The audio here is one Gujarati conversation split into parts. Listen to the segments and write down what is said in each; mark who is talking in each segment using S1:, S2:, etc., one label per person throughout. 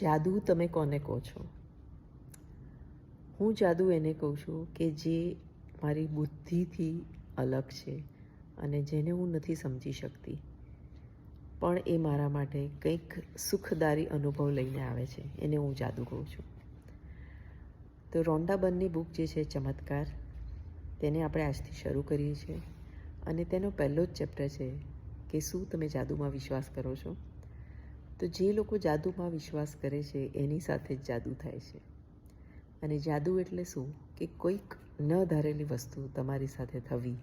S1: જાદુ તમે કોને કહો છો? હું જાદુ એને કહું છું કે જે મારી બુદ્ધિથી અલગ છે અને જેને હું નથી સમજી શકતી. પણ એ મારા માટે કંઈક સુખદારી અનુભવ લઈને આવે છે, એને હું જાદુ કહું છું. તો રોન્ડા બનની બુક જે છે ચમત્કાર, તેને આપણે આજથી શરૂ કરીએ છીએ. અને તેનો પહેલો જ ચેપ્ટર છે કે શું તમે જાદુમાં વિશ્વાસ કરો છો? તો જે લોકો જાદુમાં વિશ્વાસ કરે છે, એની સાથે જ જાદુ થાય છે. અને જાદુ એટલે શું? કે કોઈક ન ધારેલી વસ્તુ તમારી સાથે થવી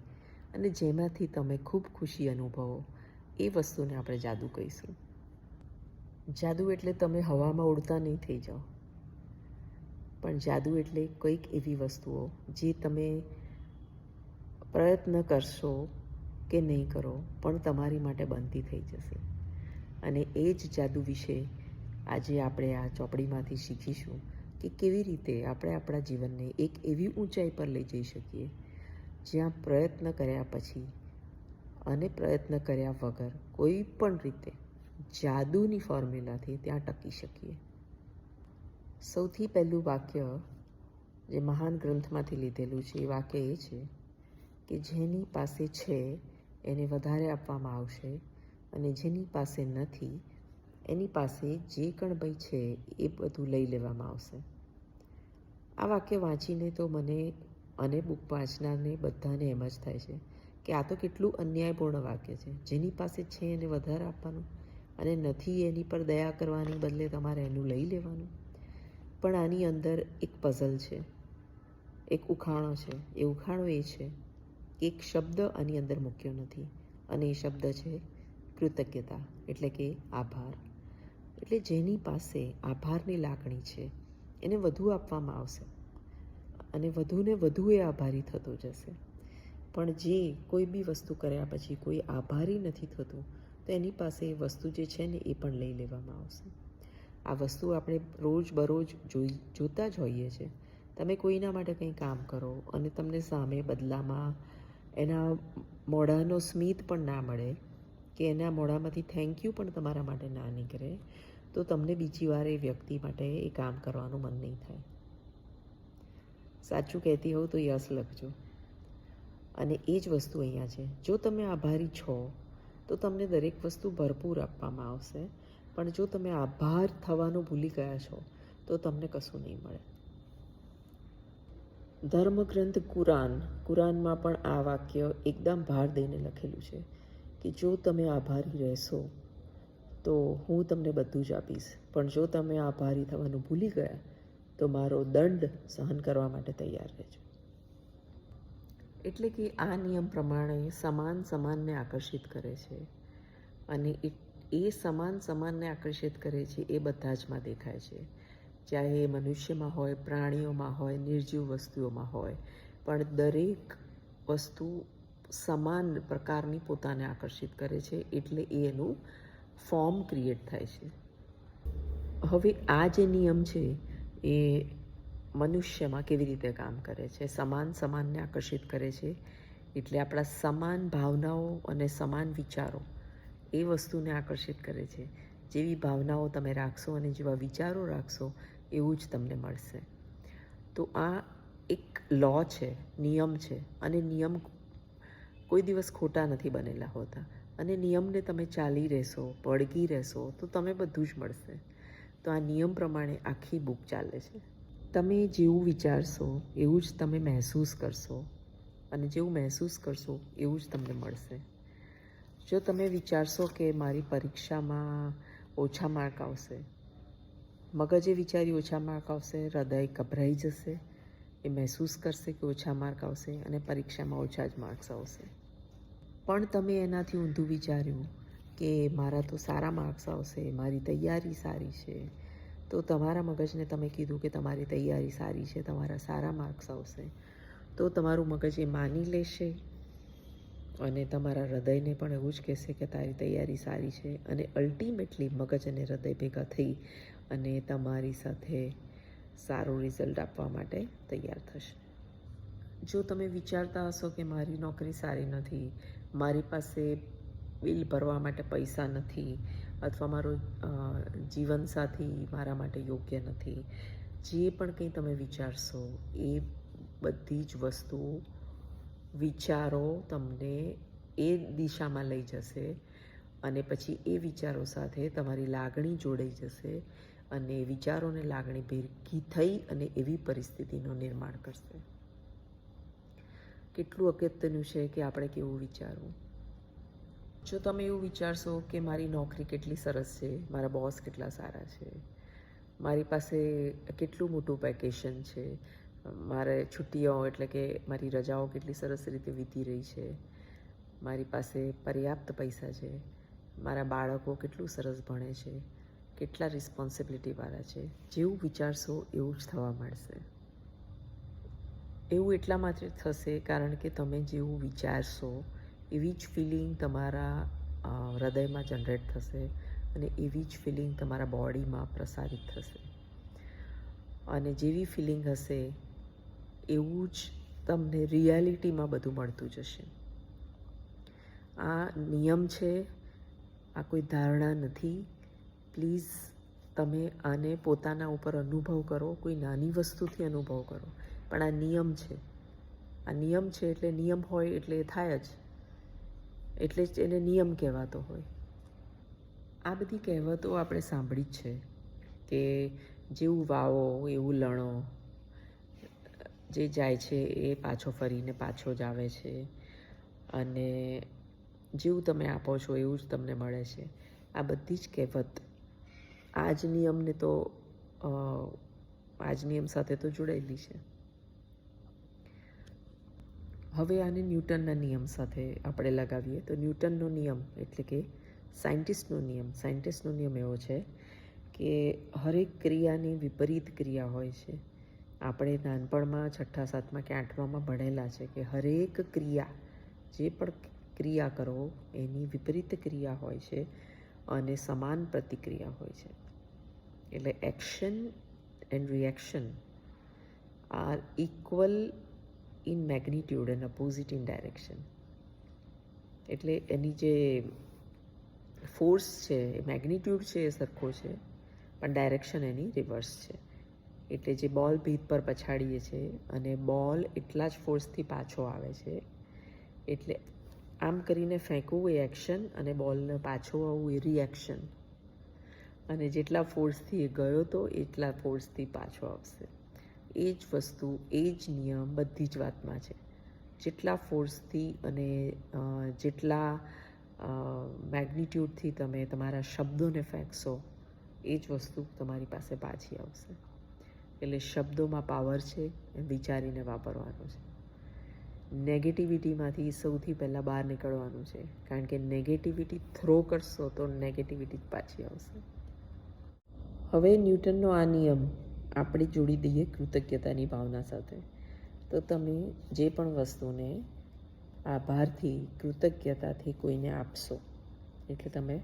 S1: અને જેમાંથી તમે ખૂબ ખુશી અનુભવો, એ વસ્તુને આપણે જાદુ કહીશું. જાદુ એટલે તમે હવામાં ઉડતા નહીં થઈ જાઓ. પણ જાદુ એટલે કોઈક એવી વસ્તુઓ જે તમે પ્રયત્ન કરશો કે નહીં કરો, પણ તમારી માટે બનતી થઈ જશે. અને એ જ જાદુ વિશે આજે આપણે આ ચોપડીમાંથી શીખીશું કે કેવી રીતે આપણે આપણા જીવનને એક એવી ઊંચાઈ પર લઈ જઈ શકીએ, જ્યાં પ્રયત્ન કર્યા પછી અને પ્રયત્ન કર્યા વગર કોઈ પણ રીતે જાદુની ફોર્મ્યુલાથી ત્યાં ટકી શકીએ. સૌથી પહેલું વાક્ય જે મહાન ગ્રંથમાંથી લીધેલું છે, એ વાક્ય એ છે કે જેની પાસે છે એને વધારે આપવામાં આવશે અને જેની પાસે નથી, એની પાસે જે કણ ભાઈ છે, એ બધું લઈ લેવામાં આવશે. આ વાક્ય વાંચીને તો મને અને બુક વાંચનારને બધાને એમ જ થાય છે કે આ તો કેટલું અન્યાયપૂર્ણ વાક્ય છે. જેની પાસે છે એને વધારે આપવાનું અને નથી એની પર દયા કરવાની બદલે તમારે એનું લઈ લેવાનું. પણ આની અંદર એક પઝલ છે. એક ઉખાણો છે. એ ઉખાણો એ છે કે એક શબ્દ આની અંદર મૂક્યો નથી. અને એ શબ્દ છે કૃતજ્ઞતા, એટલે કે આભાર. એટલે જેની પાસે આભારની લાગણી છે, એને વધુ આપવામાં આવશે. અને વધુને વધુ એ આભારી થતો જશે. પણ જે કોઈ બી વસ્તુ કર્યા પછી કોઈ આભારી નથી થતું, તો એની પાસે એ વસ્તુ જે છે ને એ પણ લઈ લેવામાં આવશે. આ વસ્તુ આપણે રોજ બરોજ જોઈ, જોતા જ હોઈએ છીએ. તમે કોઈના માટે કંઈ કામ કરો અને તમને સામે બદલામાં એના મોઢાનો સ્મિત પણ ના મળે કે એના મોઢામાંથી થેન્ક યુ પણ તમારા માટે ના નીકળે, તો તમને બીજી વાર એ વ્યક્તિ માટે એ કામ કરવાનું મન નહીં થાય. સાચું કહેતી હોઉં તો યસ લખજો. અને એ જ વસ્તુ અહીંયા છે. જો તમે આભારી છો, તો તમને દરેક વસ્તુ ભરપૂર આપવામાં આવશે, પણ જો તમે આભાર થવાનું ભૂલી ગયા છો, તો તમને કશું નહીં મળે. ધર્મગ્રંથ કુરાન, કુરાનમાં પણ આ વાક્ય એકદમ ભાર દઈને લખેલું છે. કે જો તમે આભારી રહેશો, તો હું તમને બધું જ આપીશ. પણ જો તમે આભારી થવાનું ભૂલી ગયા, તો મારો દંડ સહન કરવા માટે તૈયાર રહેજો. એટલે કે આ નિયમ પ્રમાણે સમાન સમાનને આકર્ષિત કરે છે અને એ સમાન સમાનને આકર્ષિત કરે છે એ બધા જમાં દેખાય છે. ચાહે એ મનુષ્યમાં હોય, પ્રાણીઓમાં હોય, નિર્જીવ વસ્તુઓમાં હોય, પણ દરેક વસ્તુ સમાન પ્રકારની પોતાને આકર્ષિત કરે છે એટલે એ એનું ફોર્મ ક્રિએટ થાય છે. હવે આ જે નિયમ છે એ મનુષ્યમાં કેવી રીતે કામ કરે છે? સમાન સમાનને આકર્ષિત કરે છે એટલે આપણા સમાન ભાવનાઓ અને સમાન વિચારો એ વસ્તુને આકર્ષિત કરે છે. જેવી ભાવનાઓ તમે રાખશો અને જેવા વિચારો રાખશો એવું જ તમને મળશે. તો આ એક લો છે, નિયમ છે અને નિયમ કોઈ દિવસ ખોટા નથી બનેલા હોતા. અને નિયમને તમે ચાલી રહેશો, વળગી રહેશો, તો તમે બધું જ મળશે. તો આ નિયમ પ્રમાણે આખી બુક ચાલે છે. તમે જેવું વિચારશો, એવું જ તમે મહેસૂસ કરશો. અને જેવું મહેસૂસ કરશો, એવું જ તમને મળશે. જો તમે વિચારશો કે મારી પરીક્ષામાં ઓછા માર્ક આવશે, મગજે વિચારી ઓછા માર્ક આવશે, હૃદય ગભરાઈ જશે, એ મહેસૂસ કરશે કે ઓછા માર્ક આવશે અને પરીક્ષામાં ઓછા જ માર્ક્સ આવશે. પણ તમે એનાથી ઊંધું વિચાર્યું કે મારા તો સારા માર્ક્સ આવશે, મારી તૈયારી સારી છે, તો તમારા મગજને તમે કીધું કે તમારી તૈયારી સારી છે, તમારા સારા માર્ક્સ આવશે, તો તમારું મગજ એ માની લેશે અને તમારા હૃદયને પણ એવું જ કહેશે કે તારી તૈયારી સારી છે અને અલ્ટિમેટલી મગજ અને હૃદય ભેગા થઈ અને તમારી સાથે સારું રિઝલ્ટ આપવા માટે તૈયાર થશે. જો તમે વિચારતા હશો કે મારી નોકરી સારી નથી મારી પાસે બિલ ભરવા માટે પૈસા નથી અથવા મારો જીવનસાથી મારા માટે યોગ્ય નથી. જે પણ કંઈ તમે વિચારશો એ બધી જ વસ્તુઓ વિચારો તમને એ દિશામાં લઈ જશે અને પછી એ વિચારો સાથે તમારી લાગણી જોડાઈ જશે અને વિચારોને લાગણી ભેગી થઈ અને એવી પરિસ્થિતિનું નિર્માણ કરશે. કેટલું અગત્યનું છે કે આપણે કેવું વિચારવું? જો તમે એવું વિચારશો કે મારી નોકરી કેટલી સરસ છે, મારા બોસ કેટલા સારા છે, મારી પાસે કેટલું મોટું વેકેશન છે, મારે છુટ્ટીઓ એટલે કે મારી રજાઓ કેટલી સરસ રીતે વીતી રહી છે, મારી પાસે પર્યાપ્ત પૈસા છે, મારા બાળકો કેટલું સરસ ભણે છે, કેટલા રિસ્પોન્સિબિલિટીવાળા છે, જેવું વિચારશો એવું જ થવા મળશે એવું એટલા માટે થશે કારણ કે તમે જેવું વિચારશો, એવી જ ફિલિંગ તમારા હૃદયમાં જનરેટ થશે અને એવી જ ફિલિંગ તમારા બોડીમાં પ્રસારિત થશે. અને જેવી ફિલિંગ હશે, એવું જ તમને રિયાલિટીમાં બધું મળતું જશે. આ નિયમ છે, આ કોઈ ધારણા નથી. પ્લીઝ તમે આને પોતાના ઉપર અનુભવ કરો, કોઈ નાની વસ્તુથી અનુભવ કરો. પણ આ નિયમ છે. આ નિયમ છે એટલે નિયમ હોય એટલે એ થાય જ. એટલે જ એને નિયમ કહેવાતો હોય. આ બધી કહેવતો આપણે સાંભળી જ છે કે જેવું વાવો, એવું લણો, જે જાય છે એ પાછો ફરીને પાછો જ આવે છે. અને જેવું તમે આપો છો એવું જ તમને મળે છે. આ બધી જ કહેવત આ જ નિયમને તો આ જ નિયમ સાથે તો જોડાયેલી છે. હવે આને ન્યૂટનના નિયમ સાથે આપણે લગાવીએ. તો ન્યૂટનનો નિયમ એટલે કે સાયન્ટિસ્ટનો નિયમ. સાયન્ટિસ્ટનો નિયમ એવો છે કે હરેક ક્રિયાની વિપરીત ક્રિયા હોય છે. આપણે નાનપણમાં, છઠ્ઠા, સાતમા કે આઠમામાં ભણેલા છે કે હરેક ક્રિયા, જે પણ ક્રિયા કરો, એની વિપરીત ક્રિયા હોય છે અને સમાન પ્રતિક્રિયા હોય છે. એટલે action and reaction are equal in magnitude and opposite in direction એટલે એની જે ફોર્સ છે, એ મેગ્નિટ્યુડ છે, એ સરખો છે, પણ ડાયરેક્શન એની રિવર્સ છે. એટલે જે બોલ ભીત પર પછાડીએ છીએ અને બોલ એટલા જ ફોર્સથી પાછો આવે છે, એટલે આમ કરીને ફેંકવું એ એક્શન અને બોલને પાછો આવવું એ રિએક્શન અને જેટલા ફોર્સથી એ ગયો તો એટલા ફોર્સથી પાછો આવશે. એ જ વસ્તુ, એ જ નિયમ બધી જ વાતમાં છે. જેટલા ફોર્સથી અને જેટલા મેગ્નિટ્યૂડથી તમે તમારા શબ્દોને ફેંકશો, એ જ વસ્તુ તમારી પાસે પાછી આવશે. એટલે શબ્દોમાં પાવર છે વિચારીને વાપરવાનો છે. નેગેટિવિટીમાંથી સૌથી પહેલાં બહાર નીકળવાનું છે. કારણ કે નેગેટિવિટી થ્રો કરશો તો નેગેટિવિટી જ પાછી આવશે. હવે ન્યૂટનનો આ નિયમ આપણે જોડી દઈએ કૃતજ્ઞતાની ભાવના સાથે. તો તમે જે પણ વસ્તુને આભારથી, કૃતજ્ઞતાથી કોઈને આપશો, એટલે તમે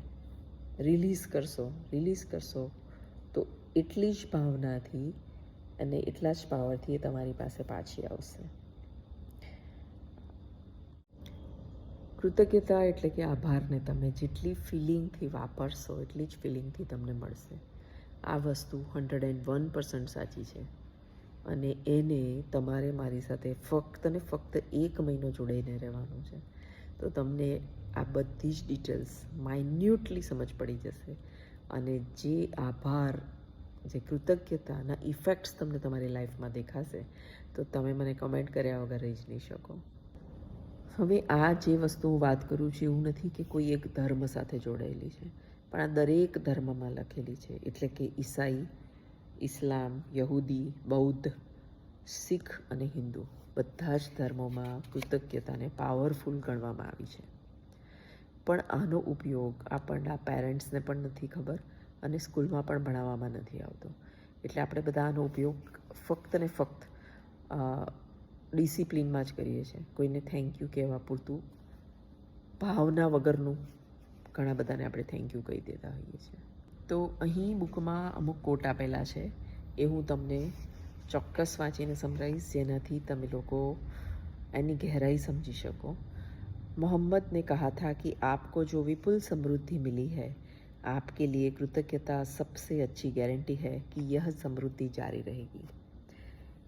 S1: રિલીઝ કરશો રિલીઝ કરશો, તો એટલી જ ભાવનાથી અને એટલા જ પાવરથી એ તમારી પાસે પાછી આવશે. કૃતજ્ઞતા એટલે કે આભારને તમે જેટલી ફિલિંગથી વાપરશો, એટલી જ ફિલિંગથી તમને મળશે. આ વસ્તુ હંડ્રેડ એન્ડ વન પર્સન્ટ સાચી છે. અને એને તમારે મારી સાથે ફક્ત ને ફક્ત એક મહિનો જોડાઈને રહેવાનું છે. તો તમને આ બધી જ ડિટેલ્સ માઇન્યુટલી સમજ પડી જશે. અને જે આભાર, જે કૃતજ્ઞતાના ઇફેક્ટ્સ તમને તમારી લાઈફમાં દેખાશે, તો તમે મને કમેન્ટ કર્યા વગર રહી જ નહીં શકો. હવે આ જે વસ્તુ હું વાત કરું છું, એવું નથી કે કોઈ એક ધર્મ સાથે જોડાયેલી છે. પણ આ દરેક ધર્મમાં લખેલી છે. એટલે કે ઈસાઈ ઇસ્લામ યહૂદી, બૌદ્ધ, શીખ અને હિન્દુ બધા જ ધર્મોમાં કૃતજ્ઞતાને પાવરફુલ ગણવામાં આવી છે. પણ આનો ઉપયોગ આપણના પેરેન્ટ્સને પણ નથી ખબર અને સ્કૂલમાં પણ ભણાવવામાં નથી આવતો. એટલે આપણે બધા આનો ઉપયોગ ફક્ત ને ફક્ત ડિસિપ્લિનમાં જ કરીએ છીએ. કોઈને થેન્ક યુ કહેવા પૂરતું, ભાવના વગરનું ઘણા બધાને આપણે થેન્ક યુ કહી દેતા હોઈએ છીએ તો અહીં બુકમાં અમુક કોટ આપેલા છે એ હું તમને ચોક્કસ વાંચીને સંભળાવીશ જેનાથી તમે લોકો એની गहराई समझी શકો मोहम्मद ने कहा था कि आपको जो विपुल समृद्धि मिली है आपके लिए कृतज्ञता सबसे अच्छी गारंटी है कि यह સમૃદ્ધિ જારી રહેગી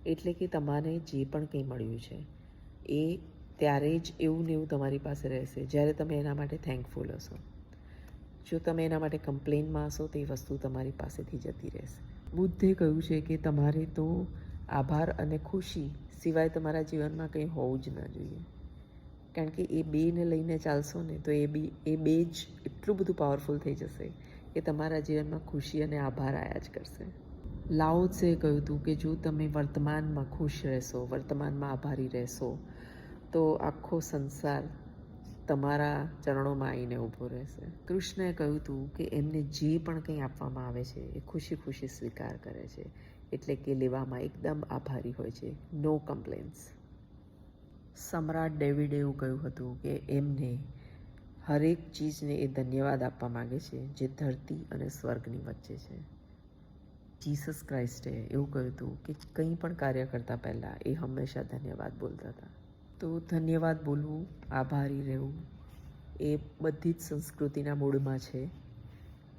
S1: એટલે કે તમારે જે પણ કંઈ મળ્યું છે એ ત્યારે જ એવું ને એવું તમારી પાસે રહેશે જ્યારે તમે એના માટે થેન્કફુલ હશો જો તમે એના માટે કમ્પ્લેનમાં હશો, તો એ વસ્તુ તમારી પાસેથી જતી રહેશે. બુદ્ધે કહ્યું છે કે તમારે તો આભાર અને ખુશી સિવાય તમારા જીવનમાં કંઈ હોવું જ ન જોઈએ. કારણ કે એ બેને લઈને ચાલશો ને, તો એ બી, એ બે જ એટલું બધું પાવરફુલ થઈ જશે કે તમારા જીવનમાં ખુશી અને આભાર આયા જ કરશે. લાઓત્સે કહ્યું હતું કે જો તમે વર્તમાનમાં ખુશ રહેશો, વર્તમાનમાં આભારી રહેશો, તો આખો સંસાર તમારા ચરણોમાં આવીને ઊભો રહેશે. કૃષ્ણએ કહ્યું હતું કે એમને જે પણ કંઈ આપવામાં આવે છે એ ખુશી ખુશી સ્વીકાર કરે છે. એટલે કે લેવામાં એકદમ આભારી હોય છે. નો કમ્પ્લેન્સ સમ્રાટ ડેવિડે એવું કહ્યું હતું કે એમને હરેક ચીજને એ ધન્યવાદ આપવા માગે છે, જે ધરતી અને સ્વર્ગની વચ્ચે છે. જીસસ ક્રાઇસ્ટે એવું કહ્યું હતું કે કંઈ પણ કાર્ય કરતાં પહેલાં એ હંમેશા ધન્યવાદ બોલતા હતા. તો ધન્યવાદ બોલવું, આભારી રહેવું, એ બધી જ સંસ્કૃતિના મૂળમાં છે.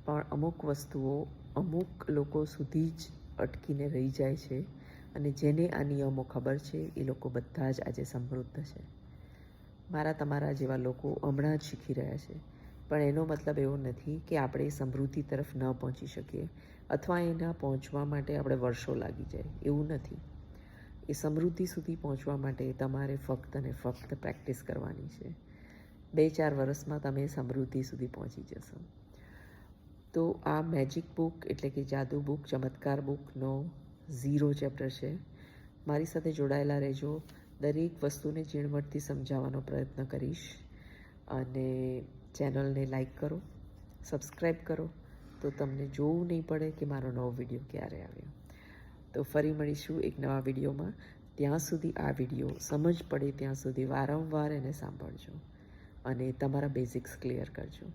S1: પણ અમુક વસ્તુઓ અમુક લોકો સુધી જ અટકીને રહી જાય છે અને જેને આ નિયમો ખબર છે, એ લોકો બધા જ આજે સમૃદ્ધ છે. મારા તમારા જેવા લોકો હમણાં જ શીખી રહ્યા છે. પણ એનો મતલબ એવો નથી કે આપણે સમૃદ્ધિ તરફ ન પહોંચી શકીએ અથવા એના પહોંચવા માટે આપણે વર્ષો લાગી જાય. એવું નથી. એ સમૃદ્ધિ સુધી પહોંચવા માટે તમારે ફક્ત અને ફક્ત પ્રેક્ટિસ કરવાની છે. બે ચાર વર્ષમાં તમે સમૃદ્ધિ સુધી પહોંચી જશો. તો આ મેજિક બુક એટલે કે જાદુ બુક, ચમત્કાર બુકનો ઝીરો ચેપ્ટર છે. મારી સાથે જોડાયેલા રહેજો. દરેક વસ્તુને ઝીણવટથી સમજાવવાનો પ્રયત્ન કરીશ અને ચેનલને લાઈક કરો સબસ્ક્રાઈબ કરો તો તમને જોવું નહીં પડે કે મારો નવો વીડિયો ક્યારે આવ્યો. તો ફરી મળીશું એક નવા વિડીયોમાં. ત્યાં સુધી આ વીડિયો સમજ પડે ત્યાં સુધી વારંવાર એને સાંભળજો અને તમારા બેઝિક્સ ક્લિયર કરજો.